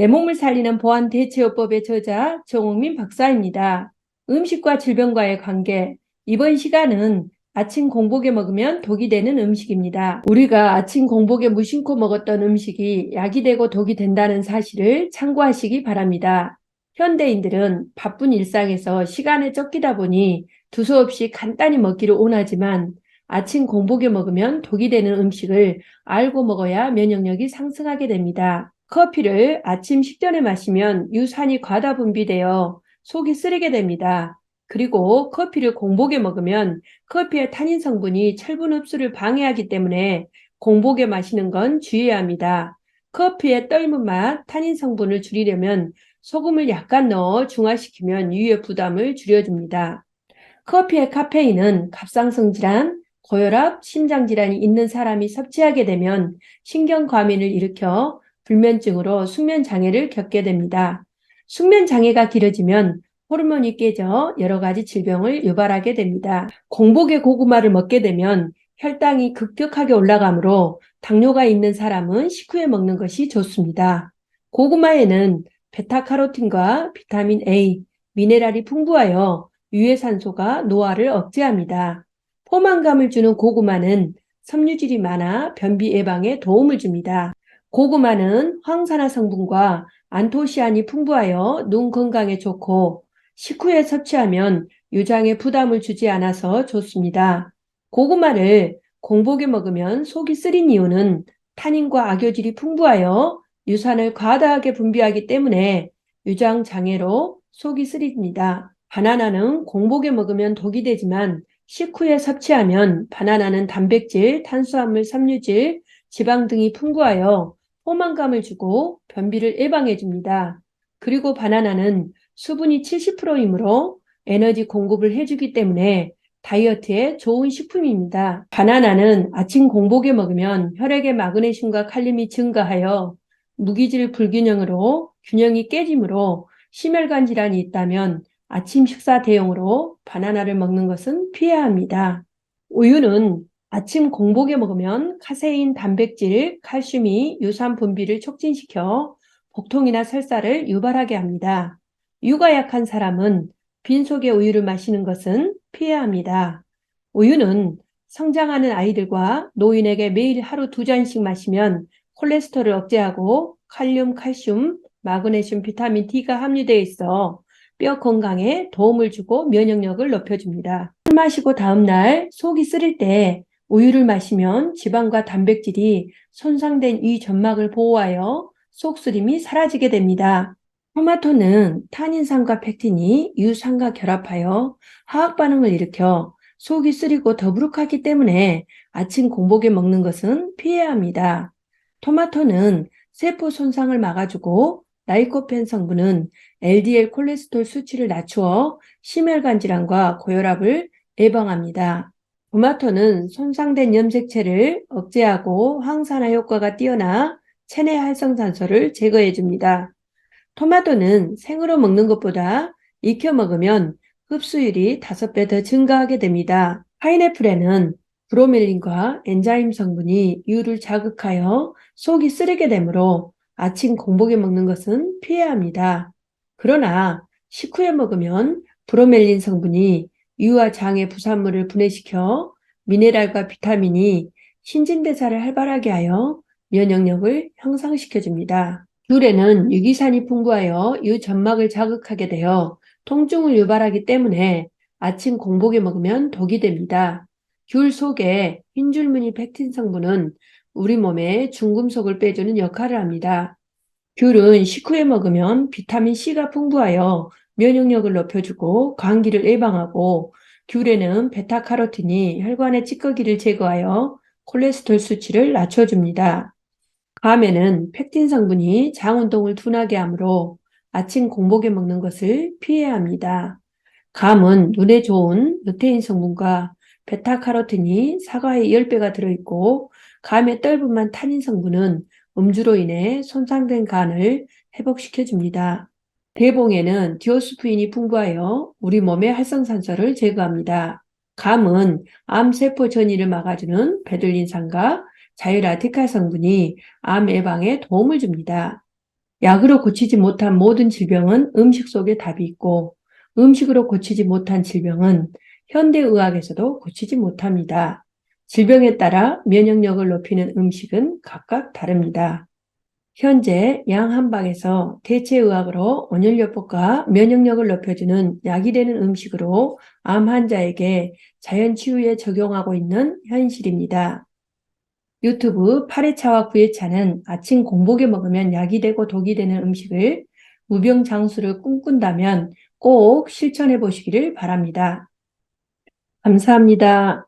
내 몸을 살리는 보안 대체요법의 저자 정옥민 박사입니다. 음식과 질병과의 관계. 이번 시간은 아침 공복에 먹으면 독이 되는 음식입니다. 우리가 아침 공복에 무심코 먹었던 음식이 약이 되고 독이 된다는 사실을 참고하시기 바랍니다. 현대인들은 바쁜 일상에서 시간에 쫓기다 보니 두서없이 간단히 먹기를 원하지만 아침 공복에 먹으면 독이 되는 음식을 알고 먹어야 면역력이 상승하게 됩니다. 커피를 아침 식전에 마시면 유산이 과다 분비되어 속이 쓰리게 됩니다. 그리고 커피를 공복에 먹으면 커피의 타닌 성분이 철분 흡수를 방해하기 때문에 공복에 마시는 건 주의해야 합니다. 커피의 떫은 맛, 타닌 성분을 줄이려면 소금을 약간 넣어 중화시키면 유의 부담을 줄여줍니다. 커피의 카페인은 갑상선 질환, 고혈압, 심장 질환이 있는 사람이 섭취하게 되면 신경 과민을 일으켜 불면증으로 숙면 장애를 겪게 됩니다. 숙면 장애가 길어지면 호르몬이 깨져 여러 가지 질병을 유발하게 됩니다. 공복에 고구마를 먹게 되면 혈당이 급격하게 올라가므로 당뇨가 있는 사람은 식후에 먹는 것이 좋습니다. 고구마에는 베타카로틴과 비타민 A, 미네랄이 풍부하여 유해산소가 노화를 억제합니다. 포만감을 주는 고구마는 섬유질이 많아 변비 예방에 도움을 줍니다. 고구마는 황산화 성분과 안토시안이 풍부하여 눈 건강에 좋고 식후에 섭취하면 유장에 부담을 주지 않아서 좋습니다. 고구마를 공복에 먹으면 속이 쓰린 이유는 타닌과 악효질이 풍부하여 유산을 과다하게 분비하기 때문에 유장 장애로 속이 쓰립니다. 바나나는 공복에 먹으면 독이 되지만 식후에 섭취하면 바나나는 단백질, 탄수화물, 섬유질, 지방 등이 풍부하여 포만감을 주고 변비를 예방해 줍니다. 그리고 바나나는 수분이 70%이므로 에너지 공급을 해주기 때문에 다이어트에 좋은 식품입니다. 바나나는 아침 공복에 먹으면 혈액의 마그네슘과 칼륨이 증가하여 무기질 불균형으로 균형이 깨지므로 심혈관 질환이 있다면 아침 식사 대용으로 바나나를 먹는 것은 피해야 합니다. 우유는 아침 공복에 먹으면 카세인, 단백질, 칼슘이 유산 분비를 촉진시켜 복통이나 설사를 유발하게 합니다. 유가 약한 사람은 빈속에 우유를 마시는 것은 피해야 합니다. 우유는 성장하는 아이들과 노인에게 매일 하루 두 잔씩 마시면 콜레스테롤을 억제하고 칼륨, 칼슘, 마그네슘, 비타민 D가 함유되어 있어 뼈 건강에 도움을 주고 면역력을 높여줍니다. 술 마시고 다음날 속이 쓰릴 때 우유를 마시면 지방과 단백질이 손상된 이 점막을 보호하여 속쓰림이 사라지게 됩니다. 토마토는 탄닌산과 펙틴이 유산과 결합하여 화학 반응을 일으켜 속이 쓰리고 더부룩하기 때문에 아침 공복에 먹는 것은 피해야 합니다. 토마토는 세포 손상을 막아주고 라이코펜 성분은 LDL 콜레스테롤 수치를 낮추어 심혈관 질환과 고혈압을 예방합니다. 토마토는 손상된 염색체를 억제하고 항산화 효과가 뛰어나 체내 활성산소를 제거해 줍니다. 토마토는 생으로 먹는 것보다 익혀 먹으면 흡수율이 5배 더 증가하게 됩니다. 파인애플에는 브로멜린과 엔자임 성분이 유를 자극하여 속이 쓰리게 되므로 아침 공복에 먹는 것은 피해야 합니다. 그러나 식후에 먹으면 브로멜린 성분이 유와 장의 부산물을 분해시켜 미네랄과 비타민이 신진대사를 활발하게 하여 면역력을 향상시켜 줍니다. 귤에는 유기산이 풍부하여 유 점막을 자극하게 되어 통증을 유발하기 때문에 아침 공복에 먹으면 독이 됩니다. 귤 속에 흰줄무늬 펙틴 성분은 우리 몸에 중금속을 빼주는 역할을 합니다. 귤은 식후에 먹으면 비타민 C가 풍부하여 면역력을 높여주고 감기를 예방하고 귤에는 베타카로틴이 혈관의 찌꺼기를 제거하여 콜레스테롤 수치를 낮춰줍니다. 감에는 펙틴 성분이 장 운동을 둔하게 하므로 아침 공복에 먹는 것을 피해야 합니다. 감은 눈에 좋은 루테인 성분과 베타카로틴이 사과의 10배가 들어있고 감의 떫은만 타닌 성분은 음주로 인해 손상된 간을 회복시켜 줍니다. 대봉에는 디오스푸인이 풍부하여 우리 몸의 활성산소를 제거합니다. 감은 암세포 전이를 막아주는 베들린산과 자유라티칼 성분이 암 예방에 도움을 줍니다. 약으로 고치지 못한 모든 질병은 음식 속에 답이 있고 음식으로 고치지 못한 질병은 현대의학에서도 고치지 못합니다. 질병에 따라 면역력을 높이는 음식은 각각 다릅니다. 현재 양 한방에서 대체의학으로 온열요법과 면역력을 높여주는 약이 되는 음식으로 암 환자에게 자연치유에 적용하고 있는 현실입니다. 유튜브 8회차와 9회차는 아침 공복에 먹으면 약이 되고 독이 되는 음식을 무병장수를 꿈꾼다면 꼭 실천해 보시기를 바랍니다. 감사합니다.